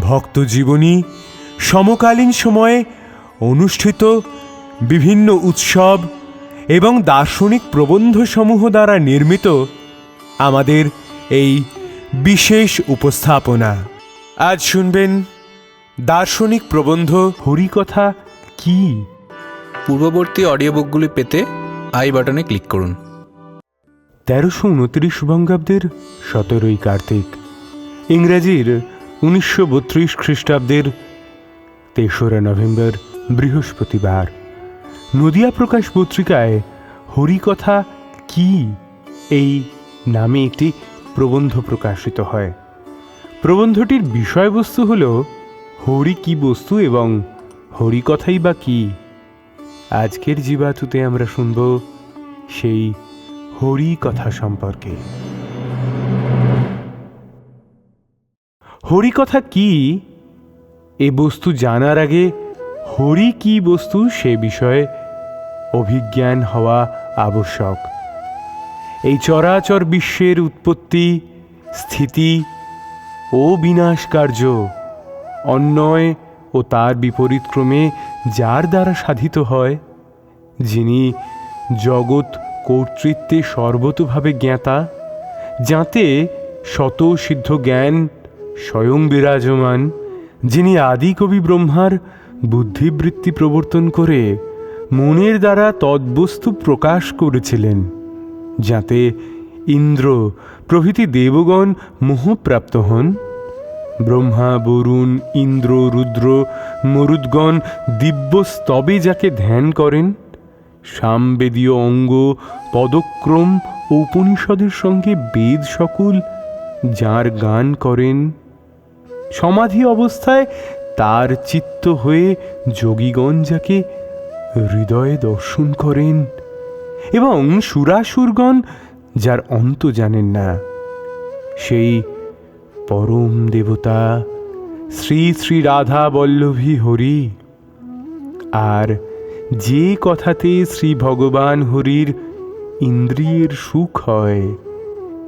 ভক্তজীবনী সমকালীন সময়ে অনুষ্ঠিত বিভিন্ন উৎসব এবং দার্শনিক প্রবন্ধসমূহ দ্বারা নির্মিত আমাদের এই বিশেষ উপস্থাপনা। আজ শুনবেন দার্শনিক প্রবন্ধ হরিকথা কি? পূর্ববর্তী অডিও বুকগুলি পেতে আই বাটনে ক্লিক করুন। তেরোশো উনত্রিশ বঙ্গাব্দের সতেরোই কার্তিক। ইংরেজির উনিশশো বত্রিশ খ্রিস্টাব্দের তেসরা নভেম্বর, বৃহস্পতিবার। নদিয়া প্রকাশ পত্রিকায় হরিকথা কি এই নামে একটি প্রবন্ধ প্রকাশিত হয়। প্রবন্ধটির বিষয়বস্তু হল হরি কি বস্তু এবং হরিকথাই বা কি। আজকের জীবাতুতে আমরা শুনব সেই হরি কথা সম্পর্কে। হরি কথা কি? এ বস্তু জানার আগে হরি কি বস্তু সে বিষয়ে অভিজ্ঞান হওয়া আবশ্যক। এই চরাচর বিশ্বের উৎপত্তি, স্থিতি ও বিনাশ কার্য অন্যয় ও তার বিপরীতক্রমে যার দ্বারা সাধিত হয়, যিনি জগৎ কর্তৃত্বে সর্বতোভাবে জ্ঞাতা, যাতে শত সিদ্ধ জ্ঞান স্বয়ং বিরাজমান, যিনি আদি কবি ব্রহ্মার বুদ্ধিবৃত্তি প্রবর্তন করে মনের দ্বারা তদ্বস্তু প্রকাশ করেছিলেন, যাতে ইন্দ্র প্রভৃতি দেবগণ মোহপ্রাপ্ত হন। ব্রহ্মা, বরুণ, ইন্দ্র, রুদ্র, মরুদ্গণ দিব্য স্তবে যাকে ধ্যান করেন, সামবেদীয় অঙ্গ, পদক্রম উপনিষদের সঙ্গে বেদ সকল যার গান করেন। সমাধি অবস্থায় তার চিত্ত হয়ে যোগীগণ যাকে হৃদয়ে দর্শন করেন এবং সুরাসুরগণ, যার অন্ত জানেন না, সেই পরম দেবতা শ্রী শ্রী রাধা বল্লভী হরি আর যে কথাতে শ্রী ভগবান হরির ইন্দ্রিয়ের সুখ হয়,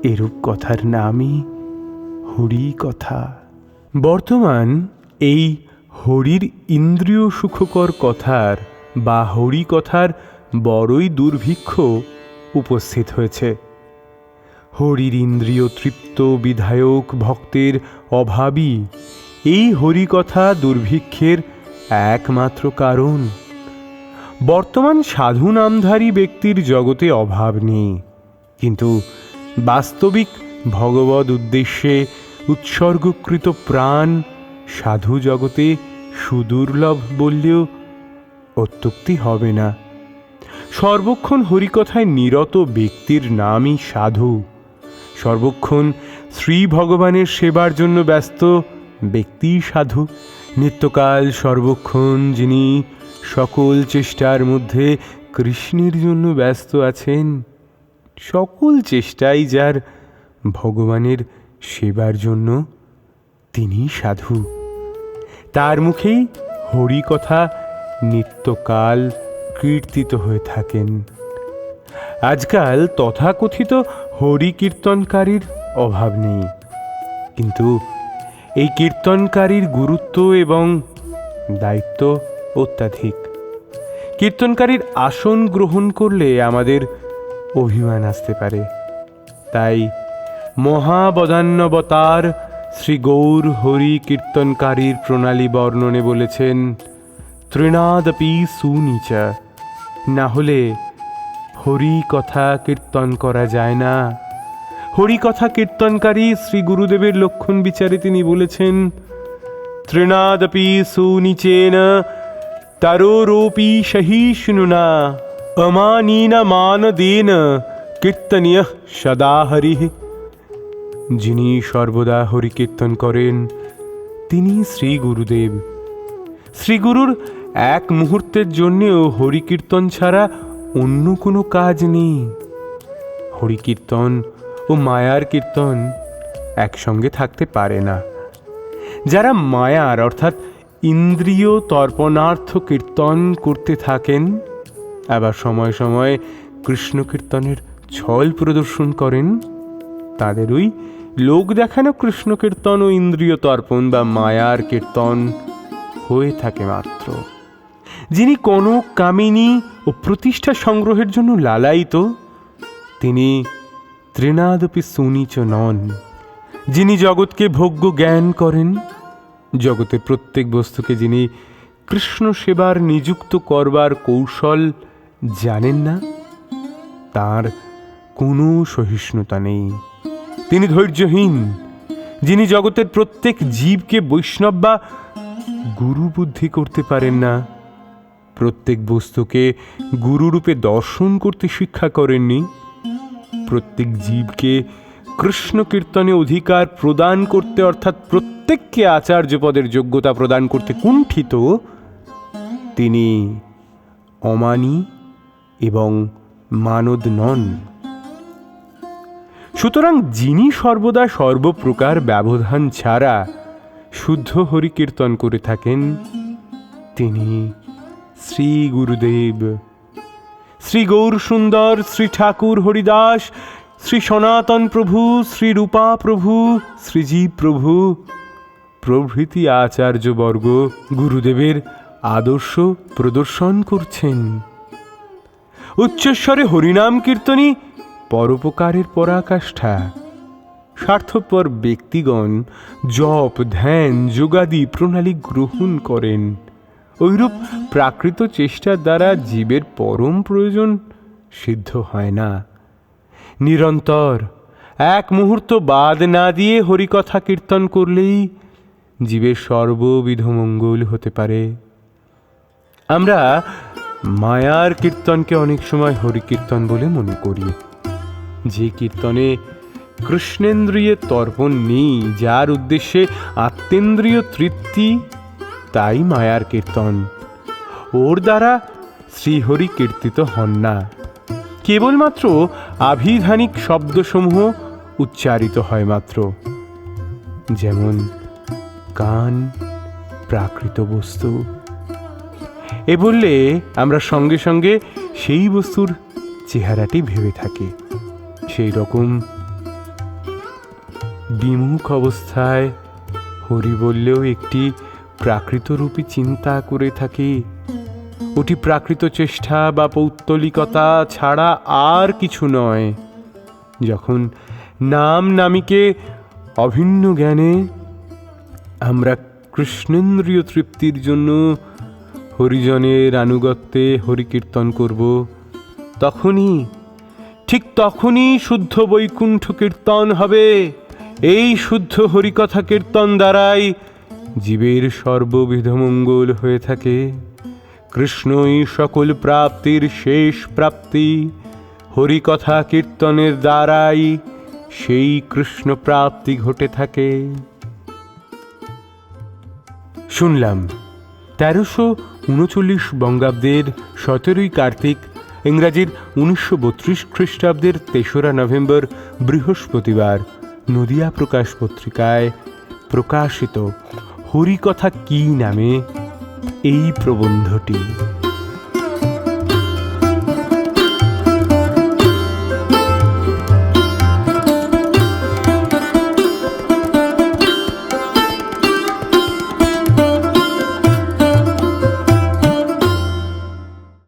এরূপ কথার নামই হরি কথা বর্তমান এই হরির ইন্দ্রিয় সুখকর কথার বা হরি কথার বড়ই দুর্ভিক্ষ উপস্থিত হয়েছে। হরির ইন্দ্রিয় তৃপ্ত বিধায়ক ভক্তের অভাবই এই হরিকথা দুর্ভিক্ষের একমাত্র কারণ। বর্তমান সাধু নামধারী ব্যক্তির জগতে অভাব নেই। কিন্তু বাস্তবিক ভগবদ উদ্দেশ্যে উৎসর্গকৃত প্রাণ সাধু জগতে সুদুর্লভ বললেও অত্যুক্তি হবে না। সর্বক্ষণ হরিকথায় নিরত ব্যক্তির নামই সাধু। সর্বক্ষণ শ্রী ভগবানের সেবার জন্য ব্যস্ত ব্যক্তি সাধু। নিত্যকাল সর্বক্ষণ যিনি সকল চেষ্টার মধ্যে কৃষ্ণের জন্য ব্যস্ত আছেন, সকল চেষ্টাই যার ভগবানের সেবার জন্য তিনি সাধু। তার মুখেই হরি কথা নিত্যকাল কীর্তিত হয়ে থাকেন। আজকাল তথাকথিত হরি কীর্তনকারীর অভাব নেই। কিন্তু এই কীর্তনকারীর গুরুত্ব এবং দায়িত্ব অত্যাধিক। কীর্তনকারীর আসন গ্রহণ করলে আমাদের অভিমান আসতে পারে। তাই মহাবদান্যবতার শ্রী গৌর হরি কীর্তনকারীর প্রণালী বর্ণনে বলেছেন, তৃণাদপি সুনিচা, না হলে হরি কথা কীর্তন করা যায় না। হরি কথা কীর্তনকারী শ্রী গুরুদেবের লক্ষণ বিচারে তিনি বলেছেন, তৃণাদপি সুনিচেন, তরোরোপি সহিষ্ণুনা, অমানীন মানদেন, কীর্তনীয় সদা হরি। যিনি সর্বদা হরিকীর্তন করেন, তিনি শ্রী গুরুদেব। শ্রীগুরুর এক মুহূর্তের জন্যেও হরিকীর্তন ছাড়া অন্য কোনো কাজ নেই। হরিকীর্তন ও মায়ার কীর্তন একসঙ্গে থাকতে পারে না। যারা মায়ার, অর্থাৎ ইন্দ্রিয় তর্পণার্থ কীর্তন করতে থাকেন, আবার সময় সময় কৃষ্ণ কীর্তনের ছল প্রদর্শন করেন তাদের ওই লোক দেখানো কৃষ্ণ কীর্তন ও ইন্দ্রিয় তর্পণ বা মায়ার কীর্তন হয়ে থাকে মাত্র। যিনি কোনো কামিনী ও প্রতিষ্ঠা সংগ্রহের জন্য লালায়িত, তিনি তৃণাদপি সুনীচ নন। যিনি জগৎকে ভোগ্য জ্ঞান করেন, জগতের প্রত্যেক বস্তুকে যিনি কৃষ্ণ সেবার নিযুক্ত করবার কৌশল জানেন না, তার কোনো সহিষ্ণুতা নেই। তিনি ধৈর্যহীন, যিনি জগতের প্রত্যেক জীবকে বৈষ্ণব বা গুরু বুদ্ধি করতে পারেন না। প্রত্যেক বস্তুকে গুরুরূপে দর্শন করতে শিক্ষা করেননি। প্রত্যেক জীবকে কৃষ্ণ কীর্তনে অধিকার প্রদান করতে, অর্থাৎ প্রত্যেককে আচার্য পদের যোগ্যতা প্রদান করতে কুণ্ঠিত, তিনি অমানি এবং মানদ নন। সুতরাং যিনি সর্বদা সর্বপ্রকার ব্যবধান ছাড়া শুদ্ধ হরিকীর্তন করে থাকেন, তিনি শ্রী গুরুদেব। শ্রী গৌর সুন্দর শ্রী ঠাকুর হরিদাস, শ্রী সনাতন প্রভু, শ্রী রূপা প্রভু শ্রীজীব প্রভু, প্রভৃতি আচার্যবর্গ গুরুদেবের আদর্শ প্রদর্শন করছেন। উচ্চস্বরে হরিনাম কীর্তনই পরোপকারের পরাকাষ্ঠা স্বার্থপর ব্যক্তিগণ জপ, ধ্যান, যোগাদি প্রণালী গ্রহণ করেন। ঐরূপ প্রাকৃত চেষ্টার দ্বারা জীবের পরম প্রয়োজন সিদ্ধ হয় না। নিরন্তর, এক মুহূর্ত বাদ না দিয়ে হরিকথা কীর্তন করলেই জীবের সর্ববিধ মঙ্গল হতে পারে। আমরা মায়ার কীর্তনকে অনেক সময় হরিকীর্তন বলে মনে করি। যে কীর্তনে কৃষ্ণেন্দ্রিয়ের তর্পণ নেই, যার উদ্দেশ্যে আত্মেন্দ্রিয় তৃপ্তি, তাই মায়ার কীর্তন। ওর দ্বারা শ্রীহরি কীর্তিত হন না। কেবলমাত্র আভিধানিক শব্দসমূহ উচ্চারিত হয় মাত্র। যেমন কান, প্রাকৃত বস্তু। এ বললে আমরা সঙ্গে সঙ্গে সেই বস্তুর চেহারাটি ভেবে থাকি। সেই রকম। বিমুখ অবস্থায় হরি বললেও একটি প্রাকৃতরূপী চিন্তা করে থাকি। ওটি প্রাকৃত চেষ্টা বা পৌত্তলিকতা ছাড়া আর কিছু নয়। যখন নাম নামিকে অভিন্ন জ্ঞানে আমরা কৃষ্ণেন্দ্রীয় তৃপ্তির জন্য হরিজনের আনুগত্যে হরিকীর্তন করব, তখনই ঠিক তখনই শুদ্ধ বৈকুণ্ঠ কীর্তন হবে। এই শুদ্ধ হরিকথা কীর্তন দ্বারাই জীবের সর্ববিধ মঙ্গল হয়ে থাকে। কৃষ্ণই সকল প্রাপ্তির শেষ প্রাপ্তি। হরিকথা কীর্তনের দ্বারাই সেই কৃষ্ণ প্রাপ্তি ঘটে থাকে। শুনলাম, তেরোশো উনচল্লিশ বঙ্গাব্দের সতেরোই কার্তিক ইংরাজির উনিশশো বত্রিশ খ্রিস্টাব্দের তেসরা নভেম্বর বৃহস্পতিবার নদিয়া প্রকাশ পত্রিকায় প্রকাশিত হরিকথা কি নামে এই প্রবন্ধটি।